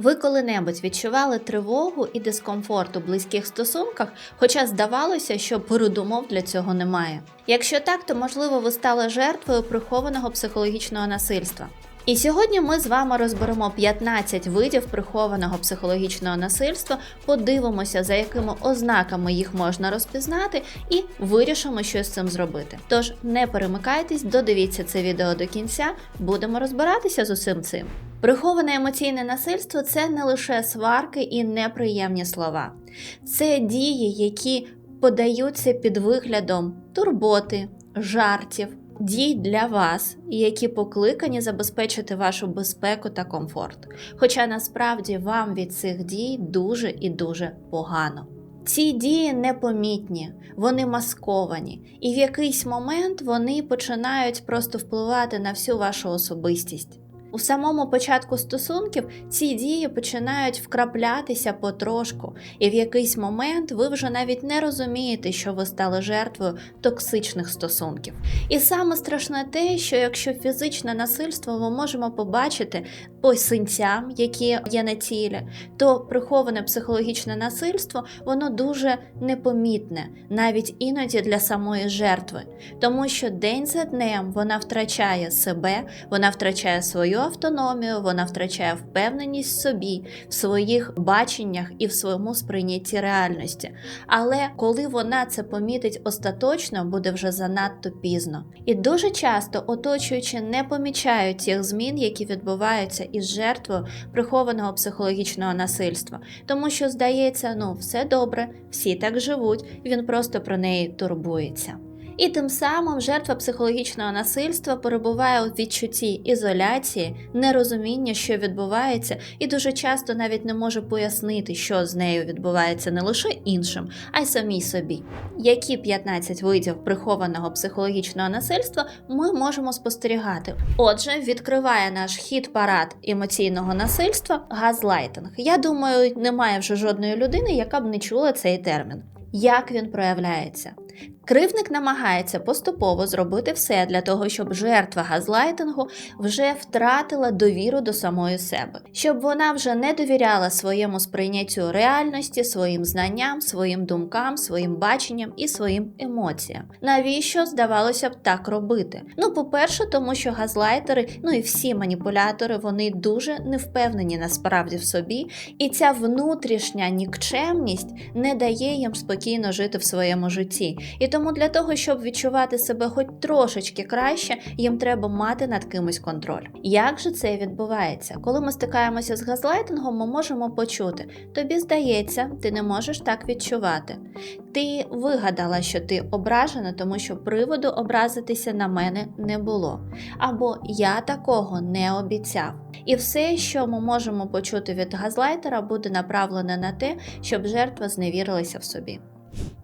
Ви коли-небудь відчували тривогу і дискомфорт у близьких стосунках, хоча здавалося, що передумов для цього немає. Якщо так, то можливо ви стали жертвою прихованого психологічного насильства. І сьогодні ми з вами розберемо 15 видів прихованого психологічного насильства, подивимося, за якими ознаками їх можна розпізнати, і вирішимо, що з цим зробити. Тож не перемикайтесь, додивіться це відео до кінця, будемо розбиратися з усім цим. Приховане емоційне насильство це не лише сварки і неприємні слова, це дії, які подаються під виглядом турботи, жартів, дій для вас, які покликані забезпечити вашу безпеку та комфорт. Хоча насправді вам від цих дій дуже і дуже погано. Ці дії непомітні, вони масковані, і в якийсь момент вони починають просто впливати на всю вашу особистість. У самому початку стосунків ці дії починають вкраплятися потрошку, і в якийсь момент ви вже навіть не розумієте, що ви стали жертвою токсичних стосунків. І саме страшне те, що якщо фізичне насильство ми можемо побачити по синцям, які є на тілі, то приховане психологічне насильство воно дуже непомітне, навіть іноді для самої жертви, тому що день за днем вона втрачає себе, вона втрачає свою автономію, вона втрачає впевненість в собі, в своїх баченнях і в своєму сприйнятті реальності. Але коли вона це помітить остаточно, буде вже занадто пізно. І дуже часто оточуючи не помічають тих змін, які відбуваються із жертвою прихованого психологічного насильства, тому що здається, ну все добре, всі так живуть, він просто про неї турбується. І тим самим жертва психологічного насильства перебуває у відчутті ізоляції, нерозуміння, що відбувається, і дуже часто навіть не може пояснити, що з нею відбувається не лише іншим, а й самій собі. Які 15 видів прихованого психологічного насильства ми можемо спостерігати? Отже, відкриває наш хід парад емоційного насильства газлайтинг. Я думаю, немає вже жодної людини, яка б не чула цей термін. Як він проявляється? Кривник намагається поступово зробити все для того, щоб жертва газлайтингу вже втратила довіру до самої себе, щоб вона вже не довіряла своєму сприйняттю реальності, своїм знанням, своїм думкам, своїм баченням і своїм емоціям. Навіщо здавалося б так робити? Ну, по-перше, тому що газлайтери, ну і всі маніпулятори, вони дуже не впевнені насправді в собі, і ця внутрішня нікчемність не дає їм спокійно жити в своєму житті. І тому для того, щоб відчувати себе хоч трошечки краще, їм треба мати над кимось контроль. Як же це відбувається? Коли ми стикаємося з газлайтингом, ми можемо почути: тобі здається, ти не можеш так відчувати. Ти вигадала, що ти ображена, тому що приводу образитися на мене не було. Або я такого не обіцяв. І все, що ми можемо почути від газлайтера, буде направлене на те, щоб жертва зневірилася в собі.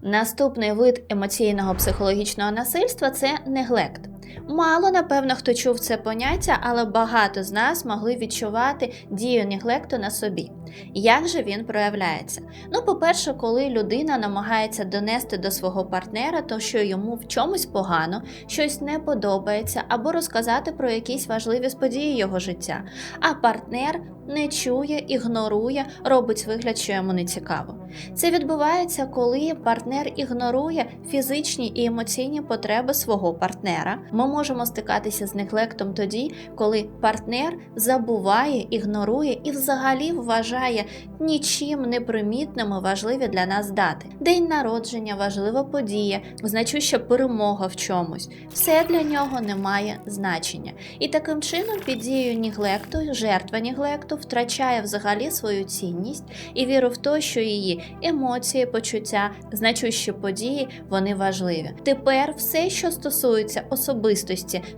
Наступний вид емоційного психологічного насильства це неглект. Мало, напевно, хто чув це поняття, але багато з нас могли відчувати дію неглекту на собі. Як же він проявляється? Ну, по-перше, коли людина намагається донести до свого партнера, то що йому в чомусь погано, щось не подобається, або розказати про якісь важливі події його життя, а партнер не чує, ігнорує, робить вигляд, що йому не цікаво. Це відбувається, коли партнер ігнорує фізичні і емоційні потреби свого партнера. Ми можемо стикатися з неглектом тоді, коли партнер забуває, ігнорує і взагалі вважає нічим непримітними важливі для нас дати. День народження, важлива подія, значуща перемога в чомусь. Все для нього не має значення. І таким чином, під дією неглекту, жертва неглекту втрачає взагалі свою цінність і віру в те, що її емоції, почуття, значущі події вони важливі. Тепер все, що стосується особистості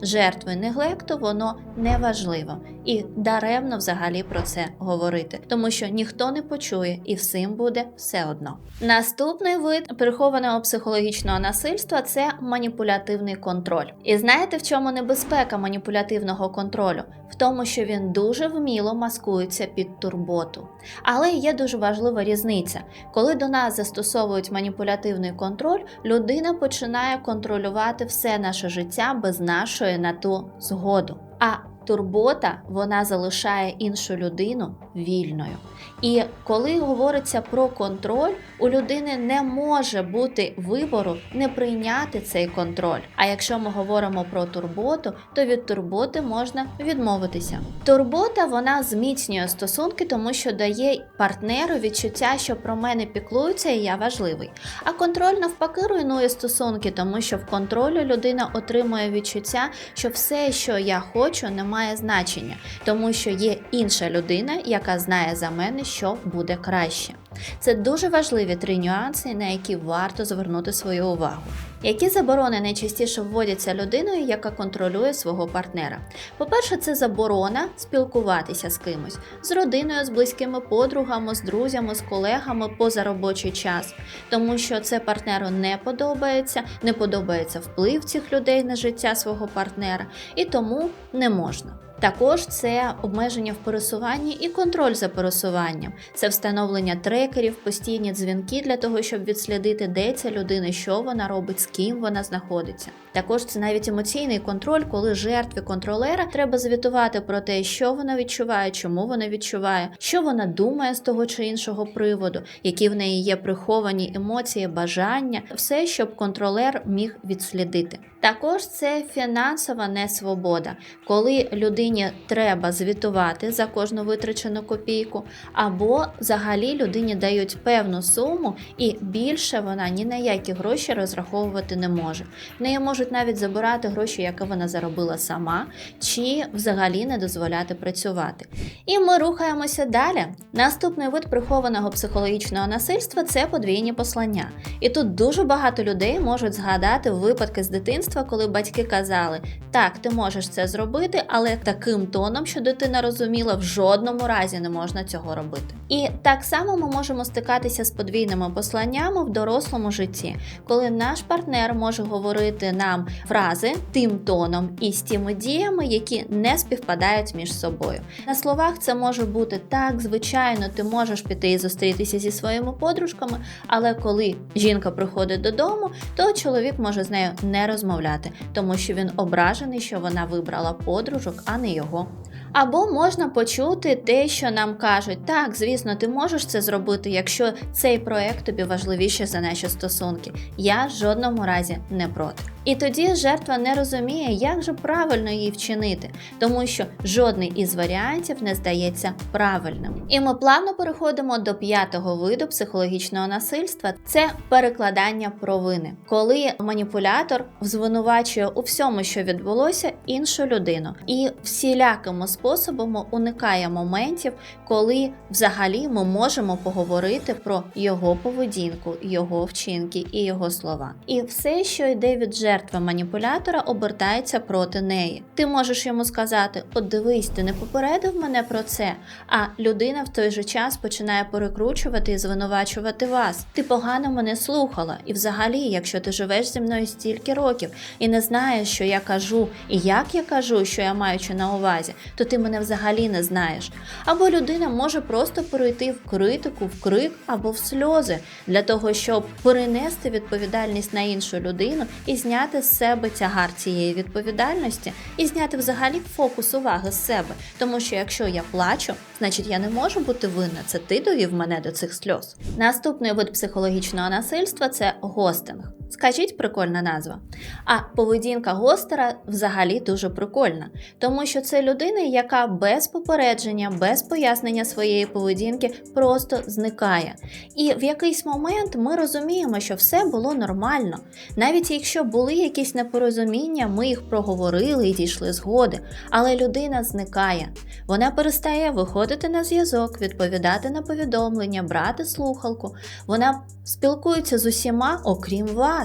жертви неглекту, воно не важливо і даремно взагалі про це говорити, тому що ніхто не почує і всім буде все одно. Наступний вид прихованого психологічного насильства це маніпулятивний контроль. І знаєте, в чому небезпека маніпулятивного контролю? В тому, що він дуже вміло маскується під турботу. Але є дуже важлива різниця. Коли до нас застосовують маніпулятивний контроль, людина починає контролювати все наше життя без нашої на ту згоду. А турбота вона залишає іншу людину вільною. І коли говориться про контроль, у людини не може бути вибору не прийняти цей контроль. А якщо ми говоримо про турботу, то від турботи можна відмовитися. Турбота вона зміцнює стосунки, тому що дає партнеру відчуття, що про мене піклуються і я важливий. А контроль навпаки руйнує стосунки, тому що в контролі людина отримує відчуття, що все, що я хочу, не має значення, тому що є інша людина, яка знає за мене, що буде краще. Це дуже важливі три нюанси, на які варто звернути свою увагу. Які заборони найчастіше вводяться людиною, яка контролює свого партнера? По-перше, це заборона спілкуватися з кимось, з родиною, з близькими подругами, з друзями, з колегами поза робочий час, тому що це партнеру не подобається, не подобається вплив цих людей на життя свого партнера, і тому не можна. Також це обмеження в пересуванні і контроль за пересуванням, це встановлення трекерів, постійні дзвінки для того, щоб відслідити, де ця людина, що вона робить, з ким вона знаходиться. Також це навіть емоційний контроль, коли жертві контролера треба звітувати про те, що вона відчуває, чому вона відчуває, що вона думає з того чи іншого приводу, які в неї є приховані емоції, бажання, все, щоб контролер міг відслідити. Також це фінансова несвобода, коли людині треба звітувати за кожну витрачену копійку, або взагалі людині дають певну суму, і більше вона ні на які гроші розраховувати не може. В неї можуть навіть забирати гроші, які вона заробила сама, чи взагалі не дозволяти працювати. І ми рухаємося далі. Наступний вид прихованого психологічного насильства це подвійні послання. І тут дуже багато людей можуть згадати випадки з дитинства, коли батьки казали: так, ти можеш це зробити, але таким тоном, що дитина розуміла, в жодному разі не можна цього робити. І так само ми можемо стикатися з подвійними посланнями в дорослому житті, коли наш партнер може говорити нам фрази тим тоном і з тими діями, які не співпадають між собою. На словах це може бути так, звичайно, ти можеш піти і зустрітися зі своїми подружками, але коли жінка приходить додому, то чоловік може з нею не розмовляти, тому що він ображений, що вона вибрала подружок, а не його. Або можна почути те, що нам кажуть, так, звісно, ти можеш це зробити, якщо цей проект тобі важливіше за наші стосунки. Я в жодному разі не проти. І тоді жертва не розуміє, як же правильно її вчинити, тому що жодний із варіантів не здається правильним. І ми плавно переходимо до п'ятого виду психологічного насильства це перекладання провини, коли маніпулятор звинувачує у всьому, що відбулося, іншу людину, і всілякими способами уникає моментів, коли взагалі ми можемо поговорити про його поведінку, його вчинки і його слова. І все, що йде від жертви маніпулятора, обертається проти неї. Ти можеш йому сказати: От дивись, ти не попередив мене про це. А людина в той же час починає перекручувати і звинувачувати вас. Ти погано мене слухала, і взагалі, якщо ти живеш зі мною стільки років і не знаєш, що я кажу, і як я кажу, що я маючи на увазі, то ти мене взагалі не знаєш. Або людина може просто перейти в критику, в крик або в сльози для того, щоб перенести відповідальність на іншу людину і зняти з себе тягар цієї відповідальності, і зняти взагалі фокус уваги з себе. Тому що якщо я плачу, значить я не можу бути винна. Це ти довів мене до цих сльоз. Наступний вид психологічного насильства це гостинг. Скажіть, прикольна назва. А поведінка гостера взагалі дуже прикольна, тому що це людина, яка без попередження, без пояснення своєї поведінки просто зникає. І в якийсь момент ми розуміємо, що все було нормально. Навіть якщо були якісь непорозуміння, ми їх проговорили і дійшли згоди. Але людина зникає. Вона перестає виходити на зв'язок, відповідати на повідомлення, брати слухалку. Вона спілкується з усіма, окрім вас.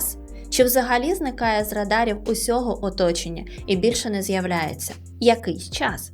Чи взагалі зникає з радарів усього оточення і більше не з'являється якийсь час.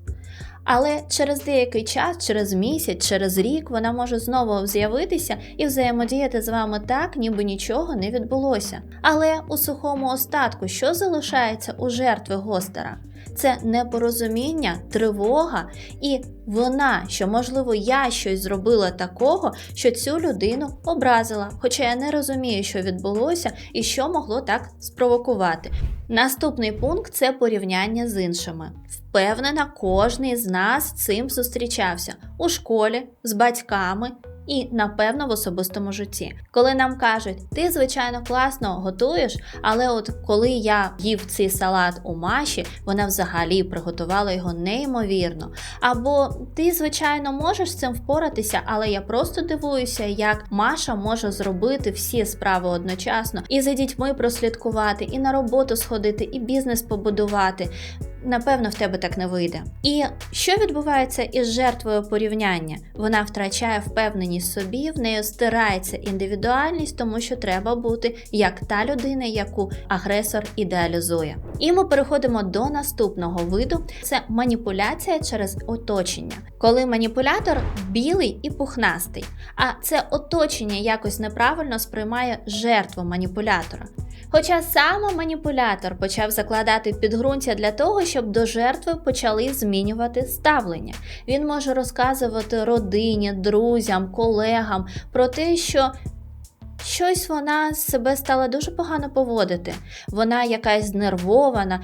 Але через деякий час, через місяць, через рік вона може знову з'явитися і взаємодіяти з вами так, ніби нічого не відбулося. Але у сухому остатку, що залишається у жертви гостера? Це непорозуміння, тривога, і вона, що можливо я щось зробила такого, що цю людину образила, хоча я не розумію, що відбулося і що могло так спровокувати. Наступний пункт це порівняння з іншими. Впевнена, кожний з нас цим зустрічався у школі, з батьками. І, напевно, в особистому житті. Коли нам кажуть, ти, звичайно, класно готуєш, але от коли я їв цей салат у Маші, вона взагалі приготувала його неймовірно. Або ти, звичайно, можеш з цим впоратися, але я просто дивуюся, як Маша може зробити всі справи одночасно і за дітьми прослідкувати, і на роботу сходити, і бізнес побудувати напевно в тебе так не вийде. І що відбувається із жертвою порівняння? Вона втрачає впевненість собі, в неї стирається індивідуальність, тому що треба бути як та людина, яку агресор ідеалізує. І ми переходимо до наступного виду: це маніпуляція через оточення, коли маніпулятор білий і пухнастий, а це оточення якось неправильно сприймає жертву маніпулятора. Хоча саме маніпулятор почав закладати підґрунтя для того, щоб до жертви почали змінювати ставлення. Він може розказувати родині, друзям, колегам про те, що Щось вона себе стала дуже погано поводити. Вона якась знервована,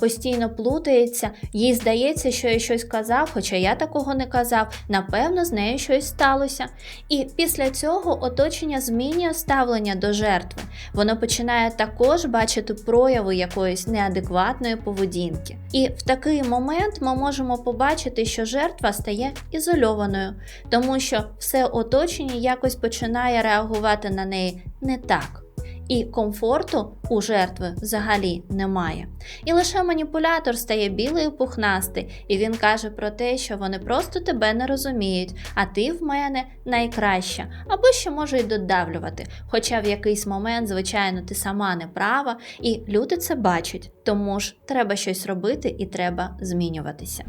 постійно плутається, їй здається, що я щось казав, хоча я такого не казав. Напевно, з нею щось сталося. І після цього оточення змінює ставлення до жертви. Воно починає також бачити прояви якоїсь неадекватної поведінки. І в такий момент ми можемо побачити, що жертва стає ізольованою, тому що все оточення якось починає реагувати на неї не так. І комфорту у жертви взагалі немає. І лише маніпулятор стає білий і пухнастий, і він каже про те, що вони просто тебе не розуміють, а ти в мене найкраща, або ще може й додавлювати. Хоча в якийсь момент, звичайно, ти сама не права, і люди це бачать, тому ж треба щось робити і треба змінюватися.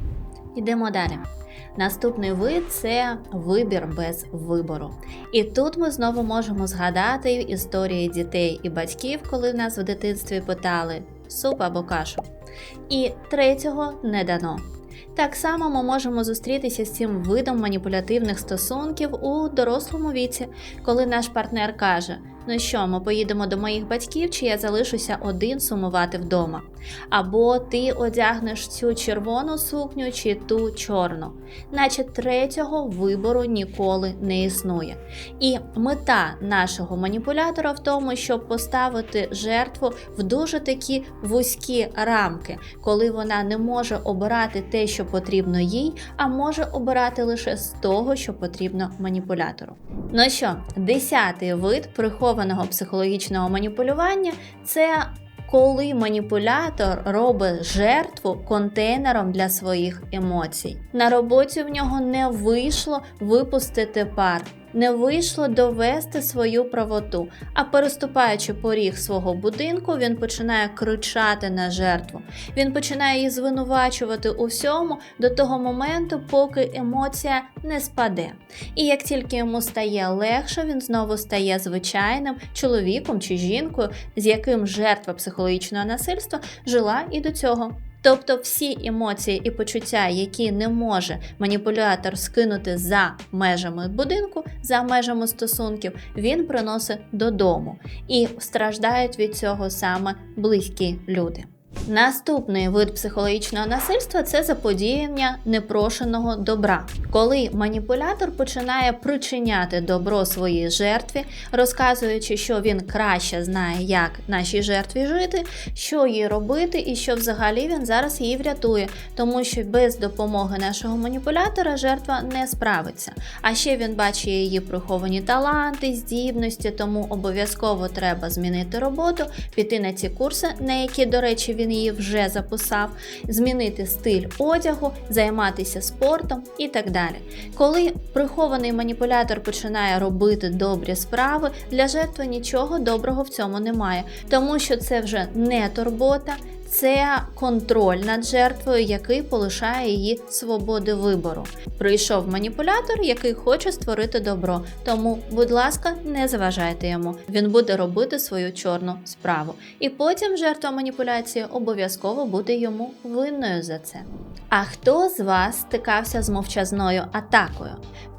Йдемо далі. Наступний вид це вибір без вибору. І тут ми знову можемо згадати історії дітей і батьків, коли нас в дитинстві питали суп або кашу. І третього не дано. Так само ми можемо зустрітися з цим видом маніпулятивних стосунків у дорослому віці, коли наш партнер каже: Ну що, ми поїдемо до моїх батьків, чи я залишуся один сумувати вдома? Або ти одягнеш цю червону сукню чи ту чорну, наче третього вибору ніколи не існує. І мета нашого маніпулятора в тому, щоб поставити жертву в дуже такі вузькі рамки, коли вона не може обирати те, що потрібно їй, а може обирати лише з того, що потрібно маніпулятору. Ну що, десятий вид прихований прихованого психологічного маніпулювання це коли маніпулятор робить жертву контейнером для своїх емоцій. На роботі в нього не вийшло випустити пар не вийшло довести свою правоту, а переступаючи поріг свого будинку, він починає кричати на жертву. Він починає її звинувачувати у всьому до того моменту, поки емоція не спаде. І як тільки йому стає легше, він знову стає звичайним чоловіком чи жінкою, з яким жертва психологічного насильства жила і до цього. Тобто всі емоції і почуття, які не може маніпулятор скинути за межами будинку, за межами стосунків, він приносить додому і страждають від цього саме близькі люди. Наступний вид психологічного насильства це заподіяння непрошеного добра, коли маніпулятор починає причиняти добро своїй жертві, розказуючи, що він краще знає, як нашій жертві жити, що їй робити, і що взагалі він зараз її врятує, тому що без допомоги нашого маніпулятора жертва не справиться. А ще він бачить її приховані таланти, здібності, тому обов'язково треба змінити роботу, піти на ці курси, на які, до речі, він її вже записав, змінити стиль одягу, займатися спортом і так далі. Коли прихований маніпулятор починає робити добрі справи, для жертви нічого доброго в цьому немає, тому що це вже не турбота. Це контроль над жертвою, який полишає її свободи вибору. Прийшов маніпулятор, який хоче створити добро. Тому, будь ласка, не заважайте йому. Він буде робити свою чорну справу. І потім жертва маніпуляції обов'язково буде йому винною за це. А хто з вас стикався з мовчазною атакою?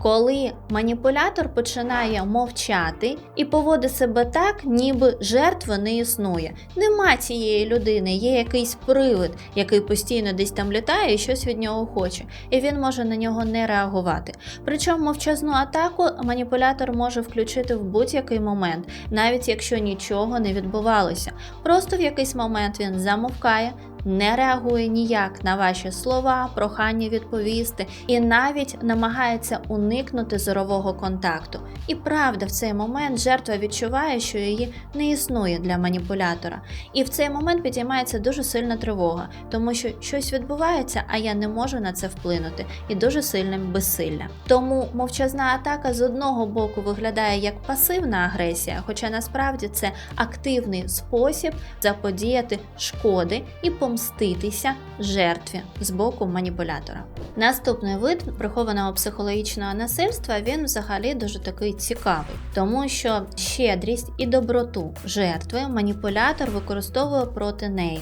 Коли маніпулятор починає мовчати і поводить себе так, ніби жертви не існує. Нема цієї людини, є якийсь привид, який постійно десь там літає і щось від нього хоче, і він може на нього не реагувати. Причому мовчазну атаку маніпулятор може включити в будь-який момент, навіть якщо нічого не відбувалося. Просто в якийсь момент він замовкає, не реагує ніяк на ваші слова, прохання відповісти і навіть намагається уникнути зорового контакту. І правда, в цей момент жертва відчуває, що її не існує для маніпулятора. І в цей момент підіймається дуже сильна тривога, тому що щось відбувається, а я не можу на це вплинути, і дуже сильне безсилля. Тому мовчазна атака з одного боку виглядає як пасивна агресія, хоча насправді це активний спосіб заподіяти шкоди і помститися жертві з боку маніпулятора. Наступний вид прихованого психологічного насильства він взагалі дуже такий цікавий, тому що щедрість і доброту жертви маніпулятор використовує проти неї.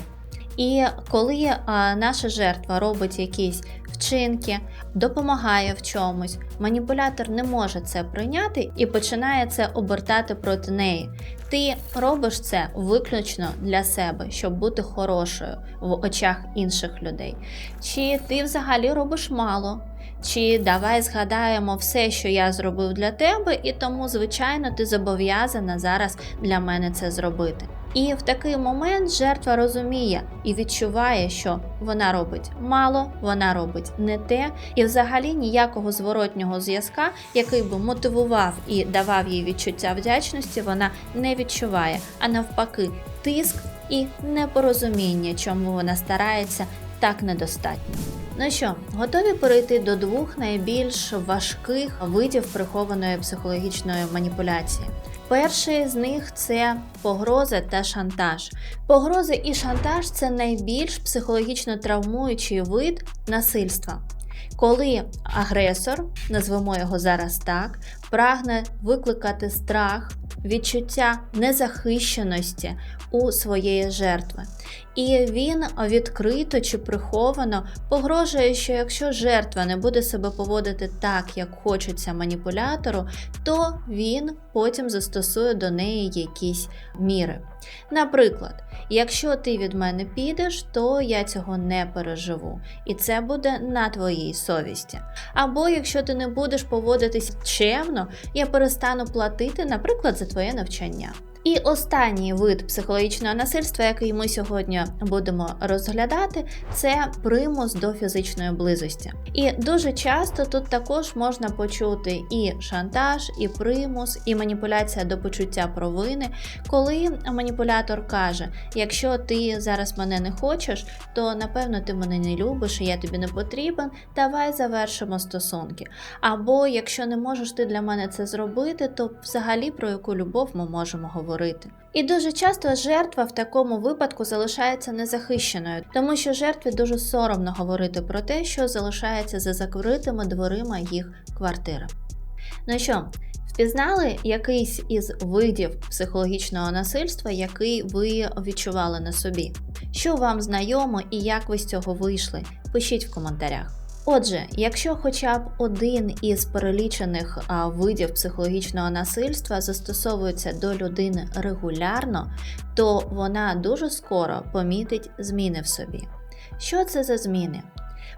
І коли наша жертва робить якісь вчинки, допомагає в чомусь, маніпулятор не може це прийняти і починає це обертати проти неї. Ти робиш це виключно для себе, щоб бути хорошою в очах інших людей. Чи ти взагалі робиш мало? Чи давай згадаємо все, що я зробив для тебе, і тому, звичайно, ти зобов'язана зараз для мене це зробити. І в такий момент жертва розуміє і відчуває, що вона робить мало, вона робить не те, і взагалі ніякого зворотнього зв'язка, який би мотивував і давав їй відчуття вдячності, вона не відчуває, а навпаки, тиск і непорозуміння, чому вона старається так недостатньо. Ну що, готові перейти до двох найбільш важких видів прихованої психологічної маніпуляції? Перший з них це погрози та шантаж. Погрози і шантаж це найбільш психологічно травмуючий вид насильства. Коли агресор, назвемо його зараз так, прагне викликати страх, відчуття незахищеності у своєї жертви. І він відкрито чи приховано погрожує, що якщо жертва не буде себе поводити так, як хочеться маніпулятору, то він потім застосує до неї якісь міри. Наприклад, якщо ти від мене підеш, то я цього не переживу, і це буде на твоїй совісті. Або якщо ти не будеш поводитись чемно, я перестану платити, наприклад, за твоє навчання. І останній вид психологічного насильства, який ми сьогодні будемо розглядати, це примус до фізичної близості. І дуже часто тут також можна почути і шантаж, і примус, і маніпуляція до почуття провини, коли маніпулятор каже: якщо ти зараз мене не хочеш, то напевно ти мене не любиш, і я тобі не потрібен. Давай завершимо стосунки. Або якщо не можеш ти для мене це зробити, то взагалі про яку любов ми можемо говорити говорити. І дуже часто жертва в такому випадку залишається незахищеною, тому що жертві дуже соромно говорити про те, що залишається за закритими дверима їх квартири. Ну що, впізнали якийсь із видів психологічного насильства, який ви відчували на собі? Що вам знайомо і як ви з цього вийшли? Пишіть в коментарях. Отже, якщо хоча б один із перелічених видів психологічного насильства застосовується до людини регулярно, то вона дуже скоро помітить зміни в собі. Що це за зміни?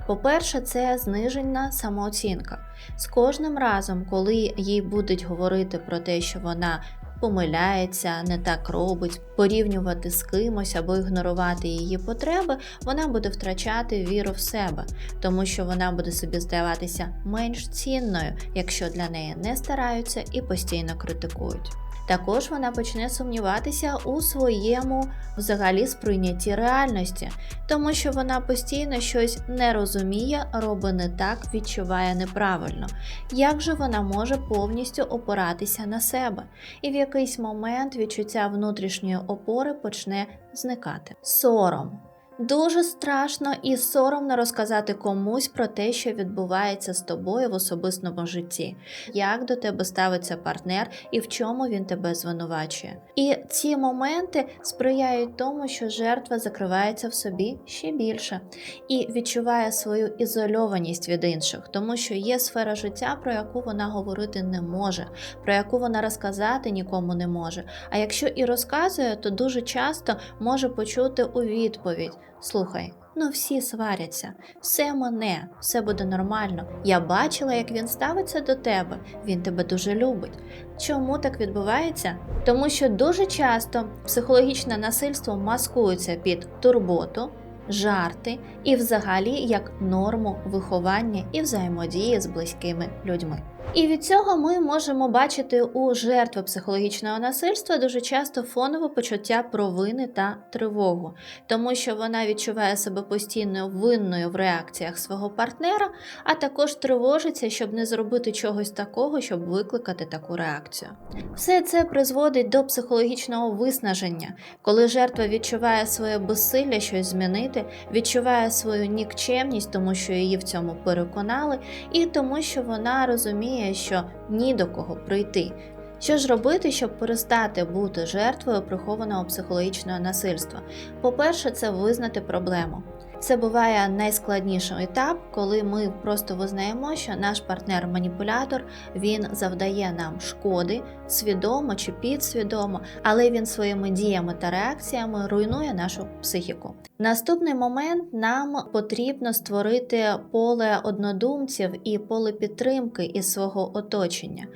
По-перше, це знижена самооцінка. З кожним разом, коли їй будуть говорити про те, що вона помиляється, не так робить, порівнювати з кимось або ігнорувати її потреби, вона буде втрачати віру в себе, тому що вона буде собі здаватися менш цінною, якщо для неї не стараються і постійно критикують. Також вона почне сумніватися у своєму взагалі сприйнятті реальності, тому що вона постійно щось не розуміє, робить не так, відчуває неправильно. Як же вона може повністю опиратися на себе? І в якийсь момент відчуття внутрішньої опори почне зникати. Сором. Дуже страшно і соромно розказати комусь про те, що відбувається з тобою в особистому житті, як до тебе ставиться партнер і в чому він тебе звинувачує. І ці моменти сприяють тому, що жертва закривається в собі ще більше і відчуває свою ізольованість від інших, тому що є сфера життя, про яку вона говорити не може, про яку вона розказати нікому не може. А якщо і розказує, то дуже часто може почути у відповідь: Слухай. Ну, всі сваряться, все мене, все буде нормально. Я бачила, як він ставиться до тебе, він тебе дуже любить. Чому так відбувається? Тому що дуже часто психологічне насильство маскується під турботу, жарти і взагалі як норму виховання і взаємодії з близькими людьми. І від цього ми можемо бачити у жертви психологічного насильства дуже часто фонове почуття провини та тривогу, тому що вона відчуває себе постійно винною в реакціях свого партнера, а також тривожиться, щоб не зробити чогось такого, щоб викликати таку реакцію. Все це призводить до психологічного виснаження, коли жертва відчуває своє безсилля щось змінити, відчуває свою нікчемність, тому що її в цьому переконали, і тому, що вона розуміє розуміє, що ні до кого прийти. Що ж робити, щоб перестати бути жертвою прихованого психологічного насильства? По-перше, це визнати проблему. Це буває найскладніший етап, коли ми просто визнаємо, що наш партнер-маніпулятор він завдає нам шкоди свідомо чи підсвідомо, але він своїми діями та реакціями руйнує нашу психіку. Наступний момент нам потрібно створити поле однодумців і поле підтримки із свого оточення.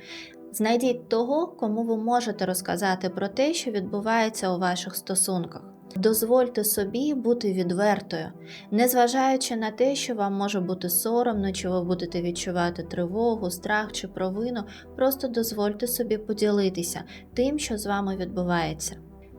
Знайдіть того, кому ви можете розказати про те, що відбувається у ваших стосунках. Дозвольте собі бути відвертою, незважаючи на те, що вам може бути соромно, чи ви будете відчувати тривогу, страх чи провину, просто дозвольте собі поділитися тим, що з вами відбувається.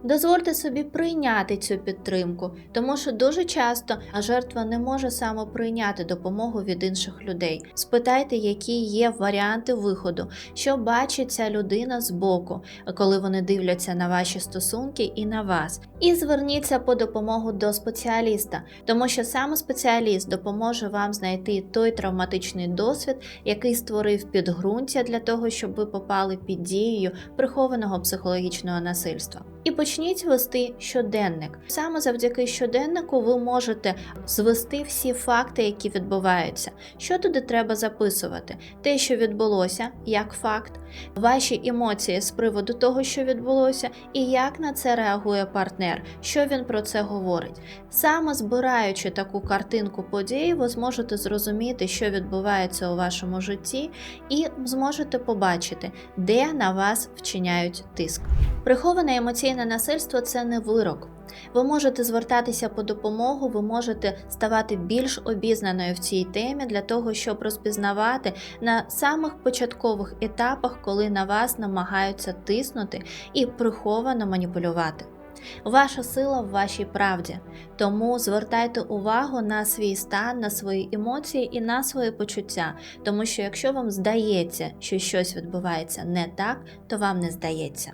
Дозвольте собі прийняти цю підтримку, тому що дуже часто жертва не може саме прийняти допомогу від інших людей. Спитайте, які є варіанти виходу, що бачить ця людина з боку, коли вони дивляться на ваші стосунки і на вас. І зверніться по допомогу до спеціаліста, тому що саме спеціаліст допоможе вам знайти той травматичний досвід, який створив підґрунтя для того, щоб ви попали під дією прихованого психологічного насильства. І почніть вести щоденник. Саме завдяки щоденнику ви можете звести всі факти, які відбуваються. Що туди треба записувати? Те, що відбулося, як факт, ваші емоції з приводу того, що відбулося, і як на це реагує партнер, що він про це говорить. Саме збираючи таку картинку подій, ви зможете зрозуміти, що відбувається у вашому житті, і зможете побачити, де на вас вчиняють тиск. Приховане емоційне насильство це не вирок. Ви можете звертатися по допомогу, ви можете ставати більш обізнаною в цій темі для того, щоб розпізнавати на самих початкових етапах, коли на вас намагаються тиснути і приховано маніпулювати. Ваша сила в вашій правді, тому звертайте увагу на свій стан, на свої емоції і на свої почуття, тому що якщо вам здається, що щось відбувається не так, то вам не здається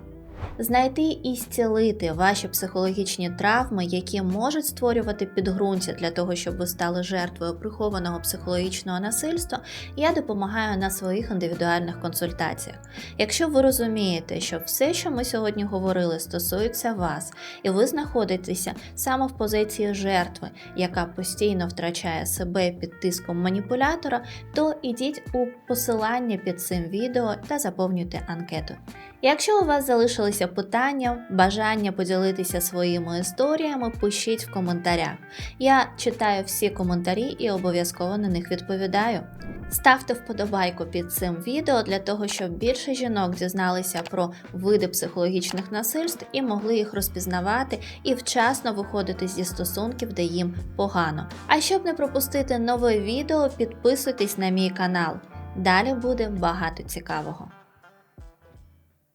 знайти і зцілити ваші психологічні травми, які можуть створювати підґрунтя для того, щоб ви стали жертвою прихованого психологічного насильства, я допомагаю на своїх індивідуальних консультаціях. Якщо ви розумієте, що все, що ми сьогодні говорили, стосується вас, і ви знаходитеся саме в позиції жертви, яка постійно втрачає себе під тиском маніпулятора, то ідіть у посилання під цим відео та заповнюйте анкету. Якщо у вас залишилися питання, бажання поділитися своїми історіями, пишіть в коментарях. Я читаю всі коментарі і обов'язково на них відповідаю. Ставте вподобайку під цим відео для того, щоб більше жінок дізналися про види психологічних насильств і могли їх розпізнавати і вчасно виходити зі стосунків, де їм погано. А щоб не пропустити нове відео, підписуйтесь на мій канал. Далі буде багато цікавого.